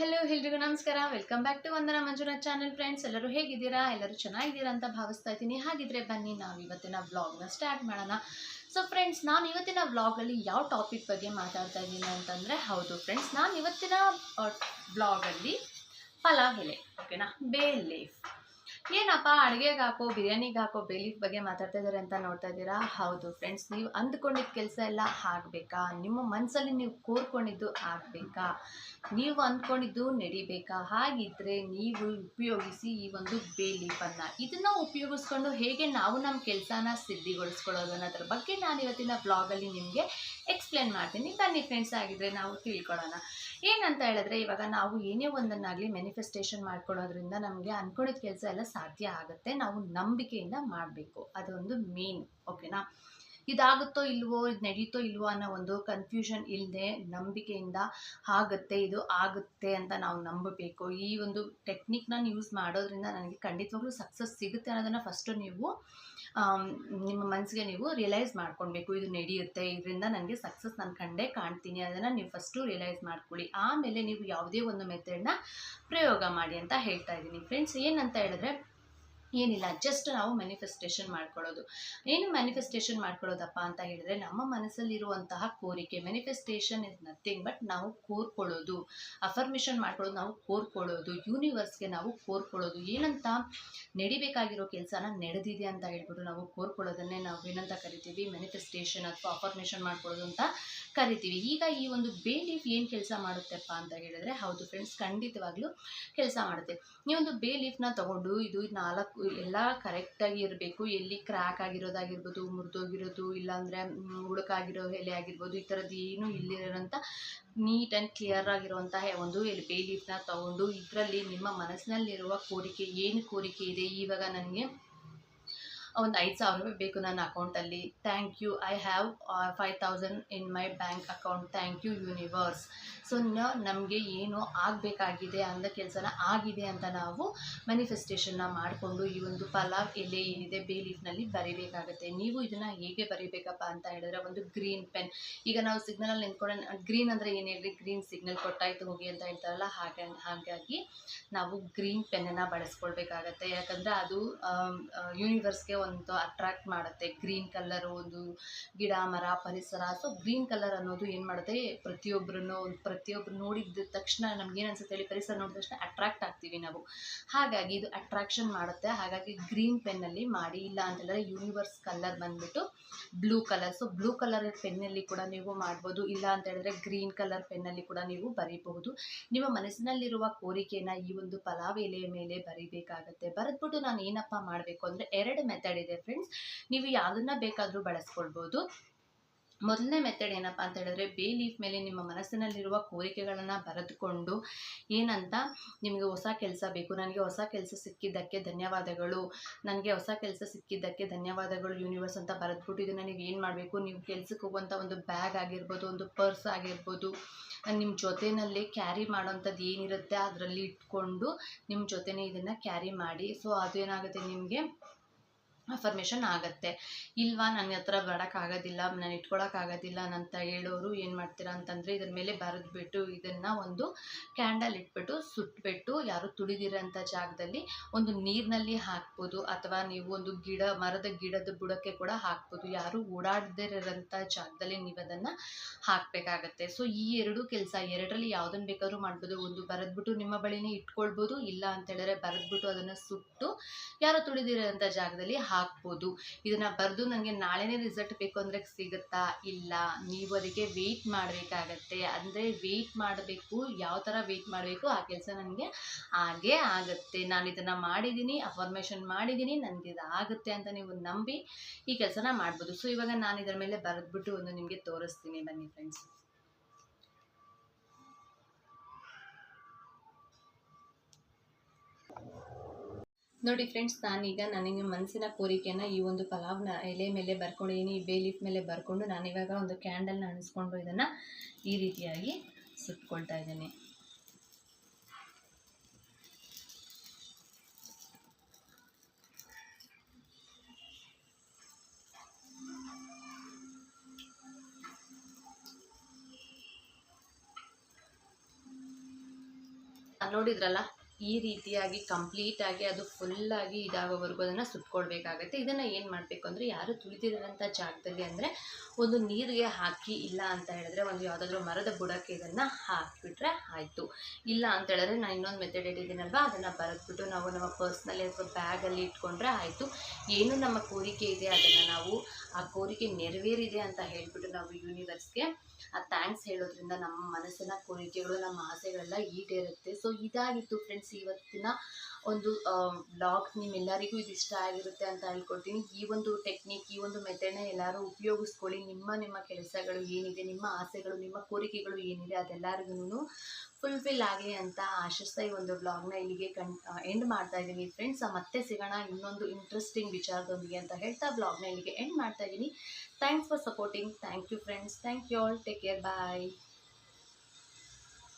Hello ಎಲ್ರಿಗೂ ನಮಸ್ಕಾರ. Welcome back to Vandana Manjunath channel friends ಎಲ್ಲರೂ ಹೇಗಿದ್ದೀರಾ? ಎಲ್ಲರೂ ಚೆನ್ನಾಗಿದ್ದೀರಾ ಅಂತ ಭಾವಿಸ್ತಾ ಇದ್ದೀನಿ. ಹಾಗಿದ್ರೆ ಬನ್ನಿ ನಾವು ಇವತ್ತಿನ ವ್ಲಾಗ್ನ ಸ್ಟಾರ್ಟ್ ಮಾಡೋಣ. ಸೊ ಫ್ರೆಂಡ್ಸ್ ನಾನು ಇವತ್ತಿನ ವ್ಲಾಗಲ್ಲಿ ಯಾವ ಟಾಪಿಕ್ ಬಗ್ಗೆ ಮಾತಾಡ್ತಾ ಇದ್ದೀನಿ ಅಂತಂದರೆ, ಹೌದು ಫ್ರೆಂಡ್ಸ್ ನಾನು ಇವತ್ತಿನ ವ್ಲಾಗಲ್ಲಿ ಪಲಾವ್ ಎಲೆ ಓಕೆನಾ ಬೇ ಲೀಫ್ ಏನಪ್ಪ ಅಡುಗೆಗೆ ಹಾಕೋ ಬಿರಿಯಾನಿಗೆ ಹಾಕೋ ಬೇ ಲೀಫ್ ಬಗ್ಗೆ ಮಾತಾಡ್ತಾ ಇದ್ದಾರೆ ಅಂತ ನೋಡ್ತಾ ಇದ್ದೀರಾ? ಹೌದು ಫ್ರೆಂಡ್ಸ್ ನೀವು ಅಂದ್ಕೊಂಡಿದ್ದ ಕೆಲಸ ಎಲ್ಲ ಆಗಬೇಕಾ? ನಿಮ್ಮ ಮನಸ್ಸಲ್ಲಿ ನೀವು ಕೋರ್ಕೊಂಡಿದ್ದು ಆಗಬೇಕಾ? ನೀವು ಅಂದ್ಕೊಂಡಿದ್ದು ನಡಿಬೇಕಾ? ಹಾಗಿದ್ರೆ ನೀವು ಉಪಯೋಗಿಸಿ ಈ ಒಂದು ಬೇ ಲೀಫನ್ನು ಇದನ್ನು ಉಪಯೋಗಿಸ್ಕೊಂಡು ಹೇಗೆ ನಾವು ನಮ್ಮ ಕೆಲಸನ ಸಿದ್ಧಿಗೊಳಿಸ್ಕೊಳ್ಳೋದು ಅನ್ನೋದ್ರ ಬಗ್ಗೆ ನಾನು ಇವತ್ತಿನ ಬ್ಲಾಗಲ್ಲಿ ನಿಮಗೆ ಎಕ್ಸ್ಪ್ಲೇನ್ ಮಾಡ್ತೀನಿ. ಬನ್ನಿ ಫ್ರೆಂಡ್ಸ್ ಆಗಿದ್ರೆ ನಾವು ತಿಳ್ಕೊಳ್ಳೋಣ. ಏನಂತ ಹೇಳಿದ್ರೆ ಇವಾಗ ನಾವು ಏನೇ ಒಂದನ್ನಾಗಲಿ ಮ್ಯಾನಿಫೆಸ್ಟೇಷನ್ ಮಾಡ್ಕೊಳ್ಳೋದ್ರಿಂದ ನಮಗೆ ಅಂದ್ಕೊಂಡಿದ್ದ ಕೆಲಸ ಎಲ್ಲ ಸಾಧ್ಯ ಆಗುತ್ತೆ. ನಾವು ನಂಬಿಕೆಯಿಂದ ಮಾಡಬೇಕು. ಅದೊಂದು ಮೇನ್ ಓಕೆನಾ ಇದಾಗುತ್ತೋ ಇಲ್ವೋ, ಇದು ನಡೀತೋ ಇಲ್ವೋ ಅನ್ನೋ ಒಂದು ಕನ್ಫ್ಯೂಷನ್ ಇಲ್ಲದೆ ನಂಬಿಕೆಯಿಂದ ಆಗುತ್ತೆ, ಇದು ಆಗುತ್ತೆ ಅಂತ ನಾವು ನಂಬಬೇಕು. ಈ ಒಂದು ಟೆಕ್ನಿಕ್ನ ಯೂಸ್ ಮಾಡೋದ್ರಿಂದ ನನಗೆ ಖಂಡಿತವಾಗ್ಲೂ ಸಕ್ಸಸ್ ಸಿಗುತ್ತೆ ಅನ್ನೋದನ್ನು ಫಸ್ಟು ನೀವು ನಿಮ್ಮ ಮನಸ್ಸಿಗೆ ನೀವು ರಿಯಲೈಸ್ ಮಾಡ್ಕೊಳ್ಬೇಕು. ಇದು ನಡೆಯುತ್ತೆ, ಇದರಿಂದ ನನಗೆ ಸಕ್ಸಸ್ ನಾನು ಕಂಡೇ ಕಾಣ್ತೀನಿ ಅದನ್ನು ನೀವು ಫಸ್ಟು ರಿಯಲೈಸ್ ಮಾಡ್ಕೊಳ್ಳಿ. ಆಮೇಲೆ ನೀವು ಯಾವುದೇ ಒಂದು ಮೆಥಡ್ನ ಪ್ರಯೋಗ ಮಾಡಿ ಅಂತ ಹೇಳ್ತಾ ಇದ್ದೀನಿ. ಫ್ರೆಂಡ್ಸ್ ಏನಂತ ಹೇಳಿದ್ರೆ ಏನಿಲ್ಲ ಜಸ್ಟ್ ನಾವು ಮ್ಯಾನಿಫೆಸ್ಟೇಷನ್ ಮಾಡ್ಕೊಳ್ಳೋದು. ಏನು ಮ್ಯಾನಿಫೆಸ್ಟೇಷನ್ ಮಾಡ್ಕೊಳ್ಳೋದಪ್ಪ ಅಂತ ಹೇಳಿದ್ರೆ, ನಮ್ಮ ಮನಸ್ಸಲ್ಲಿರುವಂತಹ ಕೋರಿಕೆ ಮ್ಯಾನಿಫೆಸ್ಟೇಷನ್ ಇಸ್ ನಥಿಂಗ್ ಬಟ್ ನಾವು ಕೋರ್ಕೊಳ್ಳೋದು. ಅಫರ್ಮೇಷನ್ ಮಾಡ್ಕೊಳ್ಳೋದು, ನಾವು ಕೋರ್ಕೊಳ್ಳೋದು. ಯೂನಿವರ್ಸ್ಗೆ ನಾವು ಕೋರ್ಕೊಳ್ಳೋದು. ಏನಂತ ನಡಿಬೇಕಾಗಿರೋ ಕೆಲಸನ ನಡೆದಿದೆ ಅಂತ ಹೇಳ್ಬಿಟ್ಟು ನಾವು ಕೋರ್ಕೊಳ್ಳೋದನ್ನೇ ನಾವು ಏನಂತ ಕರಿತೀವಿ? ಮ್ಯಾನಿಫೆಸ್ಟೇಷನ್ ಅಥವಾ ಅಫರ್ಮೇಷನ್ ಮಾಡ್ಕೊಳ್ಳೋದು ಅಂತ ಕರಿತೀವಿ. ಈಗ ಈ ಒಂದು ಬೇ ಲೀಫ್ ಏನು ಕೆಲಸ ಮಾಡುತ್ತೆಪ್ಪ ಅಂತ ಹೇಳಿದ್ರೆ, ಹೌದು ಫ್ರೆಂಡ್ಸ್ ಖಂಡಿತವಾಗ್ಲೂ ಕೆಲಸ ಮಾಡುತ್ತೆ. ಈ ಒಂದು ಬೇ ಲೀಫ್ನ ತಗೊಂಡು ಇದು ನಾಲ್ಕು ಎಲ್ಲ ಕರೆಕ್ಟಾಗಿ ಇರಬೇಕು. ಎಲ್ಲಿ ಕ್ರ್ಯಾಕ್ ಆಗಿರೋದಾಗಿರ್ಬೋದು, ಮುರಿದೋಗಿರೋದು, ಇಲ್ಲಾಂದರೆ ಹುಡುಕಾಗಿರೋ ಎಲೆ ಆಗಿರ್ಬೋದು, ಈ ಥರದ್ದು ಏನು ಇಲ್ಲಿರೋಂಥ ನೀಟ್ ಆ್ಯಂಡ್ ಕ್ಲಿಯರ್ ಆಗಿರುವಂತಹ ಒಂದು ಎಲ್ಲಿ ಬೇ ತಗೊಂಡು ಇದರಲ್ಲಿ ನಿಮ್ಮ ಮನಸ್ಸಿನಲ್ಲಿರುವ ಕೋರಿಕೆ, ಏನು ಕೋರಿಕೆ ಇದೆ? ಇವಾಗ ನನಗೆ ಒಂದು ಐದು ಸಾವಿರ ರೂಪಾಯಿ ಬೇಕು ನನ್ನ ಅಕೌಂಟಲ್ಲಿ. Thank you I have five thousand in my bank account thank you universe so ನಮಗೆ ಏನು ಆಗಬೇಕಾಗಿದೆ ಅಂದ ಕೆಲಸನ ಆಗಿದೆ ಅಂತ ನಾವು ಮ್ಯಾನಿಫೆಸ್ಟೇಷನ್ನ ಮಾಡಿಕೊಂಡು ಈ ಒಂದು ಪಲಾವ್ ಎಲೆ ಏನಿದೆ ಬೇ ಲೀಫ್ನಲ್ಲಿ ಬರೀಬೇಕಾಗುತ್ತೆ. ನೀವು ಇದನ್ನು ಹೇಗೆ ಬರೀಬೇಕಪ್ಪ ಅಂತ ಹೇಳಿದ್ರೆ ಒಂದು ಗ್ರೀನ್ ಪೆನ್ ಈಗ ನಾವು ಸಿಗ್ನಲಲ್ಲಿ ನಿಂತ್ಕೊಂಡು ಗ್ರೀನ್ ಅಂದರೆ ಏನು ಹೇಳ್ರಿ? ಗ್ರೀನ್ ಸಿಗ್ನಲ್ ಕೊಟ್ಟಾಯ್ತು ಹೋಗಿ ಅಂತ ಹೇಳ್ತಾರಲ್ಲ, ಹಾಗೆ, ಹಾಗಾಗಿ ನಾವು ಗ್ರೀನ್ ಪೆನ್ನನ್ನು ಬಳಸ್ಕೊಳ್ಬೇಕಾಗತ್ತೆ. ಯಾಕಂದರೆ ಅದು ಯೂನಿವರ್ಸ್ಗೆ ಒಂದು ಅಟ್ರಾಕ್ಟ್ ಮಾಡುತ್ತೆ. ಗ್ರೀನ್ ಕಲರ್ ಒಂದು ಗಿಡ, ಮರ, ಪರಿಸರ. ಸೊ ಗ್ರೀನ್ ಕಲರ್ ಅನ್ನೋದು ಏನು ಮಾಡುತ್ತೆ? ಪ್ರತಿಯೊಬ್ಬರನ್ನು ಪ್ರತಿಯೊಬ್ಬರು ನೋಡಿದ ತಕ್ಷಣ ನಮ್ಗೆ ಏನು ಅನ್ಸುತ್ತೆ ಹೇಳಿ? ಪರಿಸರ ನೋಡಿದ ತಕ್ಷಣ ಅಟ್ರಾಕ್ಟ್ ಆಗ್ತೀವಿ ನಾವು. ಹಾಗಾಗಿ ಇದು ಅಟ್ರಾಕ್ಷನ್ ಮಾಡುತ್ತೆ. ಹಾಗಾಗಿ ಗ್ರೀನ್ ಪೆನ್ನಲ್ಲಿ ಮಾಡಿ, ಇಲ್ಲ ಅಂತ ಹೇಳಿದ್ರೆ ಯೂನಿವರ್ಸ್ ಕಲರ್ ಬಂದ್ಬಿಟ್ಟು blue colour so blue colour ಪೆನ್ನಲ್ಲಿ ಕೂಡ ನೀವು ಮಾಡ್ಬೋದು. ಇಲ್ಲ ಅಂತ ಹೇಳಿದ್ರೆ ಗ್ರೀನ್ ಕಲರ್ ಪೆನ್ನಲ್ಲಿ ಕೂಡ ನೀವು ಬರೀಬಹುದು. ನಿಮ್ಮ ಮನಸ್ಸಿನಲ್ಲಿರುವ ಕೋರಿಕೆಯನ್ನು ಈ ಒಂದು ಪಲಾವ್ ಎಲೆಯ ಮೇಲೆ ಬರೀಬೇಕಾಗತ್ತೆ. ಬರೆದ್ಬಿಟ್ಟು ನಾನು ಏನಪ್ಪ ಮಾಡಬೇಕು ಅಂದರೆ ಎರಡು ಮೆಥಡ್ ಇದೆ ಫ್ರೆಂಡ್ಸ್ ನೀವು ಯಾವುದನ್ನ ಬೇಕಾದರೂ ಬಳಸ್ಕೊಳ್ಬೋದು. ಮೊದಲನೇ ಮೆಥಡ್ ಏನಪ್ಪ ಅಂತ ಹೇಳಿದ್ರೆ, ಬೇ ಲೀಫ್ ಮೇಲೆ ನಿಮ್ಮ ಮನಸ್ಸಿನಲ್ಲಿರುವ ಕೋರಿಕೆಗಳನ್ನು ಬರೆದುಕೊಂಡು ಏನಂತ ನಿಮಗೆ ಹೊಸ ಕೆಲಸ ಬೇಕು, ನನಗೆ ಹೊಸ ಕೆಲಸ ಸಿಕ್ಕಿದ್ದಕ್ಕೆ ಧನ್ಯವಾದಗಳು, ನನಗೆ ಹೊಸ ಕೆಲಸ ಸಿಕ್ಕಿದ್ದಕ್ಕೆ ಧನ್ಯವಾದಗಳು ಯೂನಿವರ್ಸ್ ಅಂತ ಬರೆದ್ಬಿಟ್ಟು ಇದನ್ನು ನೀವು ಏನು ಮಾಡಬೇಕು? ನೀವು ಕೆಲ್ಸಕ್ಕೆ ಹೋಗುವಂಥ ಒಂದು ಬ್ಯಾಗ್ ಆಗಿರ್ಬೋದು, ಒಂದು ಪರ್ಸ್ ಆಗಿರ್ಬೋದು ನಿಮ್ಮ ಜೊತೇನಲ್ಲಿ ಕ್ಯಾರಿ ಮಾಡೋವಂಥದ್ದು ಏನಿರುತ್ತೆ ಅದರಲ್ಲಿ ಇಟ್ಕೊಂಡು ನಿಮ್ಮ ಜೊತೆನೇ ಇದನ್ನು ಕ್ಯಾರಿ ಮಾಡಿ. ಸೊ ಅದೇನಾಗುತ್ತೆ ನಿಮಗೆ? ಅಫರ್ಮೇಷನ್ ಆಗುತ್ತೆ. ಇಲ್ವಾ ನನ್ನ ಹತ್ರ ಬರೋಕ್ಕಾಗೋದಿಲ್ಲ, ನಾನು ಇಟ್ಕೊಳಕ್ಕಾಗೋದಿಲ್ಲ ಅಂತ ಹೇಳೋರು ಏನು ಮಾಡ್ತೀರಾ ಅಂತಂದರೆ ಇದ್ರ ಮೇಲೆ ಬರೆದ್ಬಿಟ್ಟು ಇದನ್ನು ಒಂದು ಕ್ಯಾಂಡಲ್ ಇಟ್ಬಿಟ್ಟು ಸುಟ್ಬಿಟ್ಟು ಯಾರು ತುಳಿದಿರೋಂಥ ಜಾಗದಲ್ಲಿ ಒಂದು ನೀರಿನಲ್ಲಿ ಹಾಕ್ಬೋದು ಅಥವಾ ನೀವು ಒಂದು ಗಿಡ, ಮರದ ಗಿಡದ ಬುಡಕ್ಕೆ ಕೂಡ ಹಾಕ್ಬೋದು. ಯಾರು ಓಡಾಡದಿರೋಂಥ ಜಾಗದಲ್ಲಿ ನೀವು ಅದನ್ನು ಹಾಕಬೇಕಾಗತ್ತೆ. ಸೊ ಈ ಎರಡು ಕೆಲಸ ಎರಡರಲ್ಲಿ ಯಾವುದನ್ನು ಬೇಕಾದರೂ ಮಾಡ್ಬೋದು. ಒಂದು ಬರೆದ್ಬಿಟ್ಟು ನಿಮ್ಮ ಬಳಿನೇ ಇಟ್ಕೊಳ್ಬೋದು, ಇಲ್ಲ ಅಂತ ಹೇಳಿದ್ರೆ ಬರೆದ್ಬಿಟ್ಟು ಅದನ್ನು ಸುಟ್ಟು ಯಾರೋ ತುಳಿದಿರೋಂಥ ಜಾಗದಲ್ಲಿ ಹಾಕ್ಬೋದು ಇದನ್ನು ಬರೆದು ನನಗೆ ನಾಳೆನೇ ರಿಸಲ್ಟ್ ಬೇಕು ಅಂದರೆ ಸಿಗುತ್ತಾ? ಇಲ್ಲ. ನೀವು ಅದಕ್ಕೆ ವೆಯ್ಟ್ ಮಾಡಬೇಕಾಗತ್ತೆ. ಅಂದರೆ ವೆಯ್ಟ್ ಮಾಡಬೇಕು. ಯಾವ ಥರ ವೆಯ್ಟ್ ಮಾಡಬೇಕು? ಆ ಕೆಲಸ ನನಗೆ ಹಾಗೇ ಆಗುತ್ತೆ. ನಾನು ಇದನ್ನು ಮಾಡಿದ್ದೀನಿ ಅಫರ್ಮೇಷನ್ ಮಾಡಿದ್ದೀನಿ ನನಗೆ ಇದು ಆಗುತ್ತೆ ಅಂತ ನೀವು ನಂಬಿ ಈ ಕೆಲಸನ ಮಾಡ್ಬೋದು. ಸೊ ಇವಾಗ ನಾನು ಇದರ ಮೇಲೆ ಬರೆದ್ಬಿಟ್ಟು ಒಂದು ನಿಮಗೆ ತೋರಿಸ್ತೀನಿ. ಬನ್ನಿ ಫ್ರೆಂಡ್ಸ್ ನೋಡಿ ಫ್ರೆಂಡ್ಸ್ ನಾನೀಗ ನನಗೆ ಮನಸ್ಸಿನ ಕೋರಿಕೆಯನ್ನು ಈ ಒಂದು ಪಲಾವ್ನ ಎಲೆ ಮೇಲೆ ಬರ್ಕೊಂಡಿದ್ದೀನಿ ಈ ಬೇಲೀಫ್ ಮೇಲೆ ಬರ್ಕೊಂಡು ನಾನಿವಾಗ ಒಂದು ಕ್ಯಾಂಡಲ್ನ ಅಣಿಸ್ಕೊಂಡು ಇದನ್ನು ಈ ರೀತಿಯಾಗಿ ಸುಟ್ಕೊಳ್ತಾ ಇದ್ದೀನಿ. ನೋಡಿದ್ರಲ್ಲ? ಈ ರೀತಿಯಾಗಿ ಕಂಪ್ಲೀಟಾಗಿ ಅದು ಫುಲ್ಲಾಗಿ ಇದಾಗೋವರೆಗೂ ಅದನ್ನು ಸುಟ್ಕೊಡ್ಬೇಕಾಗತ್ತೆ. ಇದನ್ನು ಏನು ಮಾಡಬೇಕು ಅಂದರೆ ಯಾರು ತುಳಿದಿರೋಂಥ ಜಾಗದಲ್ಲಿ ಅಂದರೆ ಒಂದು ನೀರಿಗೆ ಹಾಕಿ ಇಲ್ಲ ಅಂತ ಹೇಳಿದ್ರೆ ಒಂದು ಯಾವುದಾದ್ರೂ ಮರದ ಬುಡಕ್ಕೆ ಇದನ್ನು ಹಾಕಿಬಿಟ್ರೆ ಆಯಿತು. ಇಲ್ಲ ಅಂತ ಹೇಳಿದ್ರೆ ನಾನು ಇನ್ನೊಂದು ಮೆಥಡ್ ಹೇಳಿದ್ದೀನಲ್ವ? ಅದನ್ನು ಬರೆದ್ಬಿಟ್ಟು ನಾವು ನಮ್ಮ ಪರ್ಸ್ನಲ್ಲಿ ಅಥವಾ ಬ್ಯಾಗಲ್ಲಿ ಇಟ್ಕೊಂಡ್ರೆ ಆಯಿತು. ಏನು ನಮ್ಮ ಕೋರಿಕೆ ಇದೆ ಅದನ್ನು ನಾವು, ಆ ಕೋರಿಕೆ ನೆರವೇರಿದೆ ಅಂತ ಹೇಳಿಬಿಟ್ಟು ನಾವು ಯೂನಿವರ್ಸ್ಗೆ ಆ ಥ್ಯಾಂಕ್ಸ್ ಹೇಳೋದ್ರಿಂದ ನಮ್ಮ ಮನಸ್ಸಿನ ಕೋರಿಕೆಗಳು, ನಮ್ಮ ಆಸೆಗಳೆಲ್ಲ ಈಡೇರುತ್ತೆ. ಸೊ ಇದಾಗಿತ್ತು ಫ್ರೆಂಡ್ಸ್ ಇವತ್ತಿನ ಒಂದು ಬ್ಲಾಗ್ ನಿಮ್ಮೆಲ್ಲರಿಗೂ ಇದು ಇಷ್ಟ ಆಗಿರುತ್ತೆ ಅಂತ ಹೇಳ್ಕೊಡ್ತೀನಿ ಈ ಒಂದು ಟೆಕ್ನಿಕ್ ಈ ಒಂದು ಮೆಥಡ್ನ ಎಲ್ಲರೂ ಉಪಯೋಗಿಸ್ಕೊಳ್ಳಿ. ನಿಮ್ಮ ನಿಮ್ಮ ಕೆಲಸಗಳು ಏನಿದೆ, ನಿಮ್ಮ ಆಸೆಗಳು, ನಿಮ್ಮ ಕೋರಿಕೆಗಳು ಏನಿದೆ ಅದೆಲ್ಲರಿಗೂ ಫುಲ್ಫಿಲ್ ಆಗಲಿ ಅಂತ ಆಶಿಸ್ತಾ ಈ ಒಂದು ಬ್ಲಾಗ್ನ ಇಲ್ಲಿಗೆ ಕಣ್ ಎಂಡ್ ಮಾಡ್ತಾ ಇದ್ದೀನಿ ಫ್ರೆಂಡ್ಸ್ ಮತ್ತೆ ಸಿಗೋಣ ಇನ್ನೊಂದು ಇಂಟ್ರೆಸ್ಟಿಂಗ್ ವಿಚಾರದೊಂದಿಗೆ ಅಂತ ಹೇಳ್ತಾ ಬ್ಲಾಗ್ನ ಇಲ್ಲಿಗೆ ಎಂಡ್ ಮಾಡ್ತಾ ಇದ್ದೀನಿ. Thanks for supporting thank you friends thank you all take care bye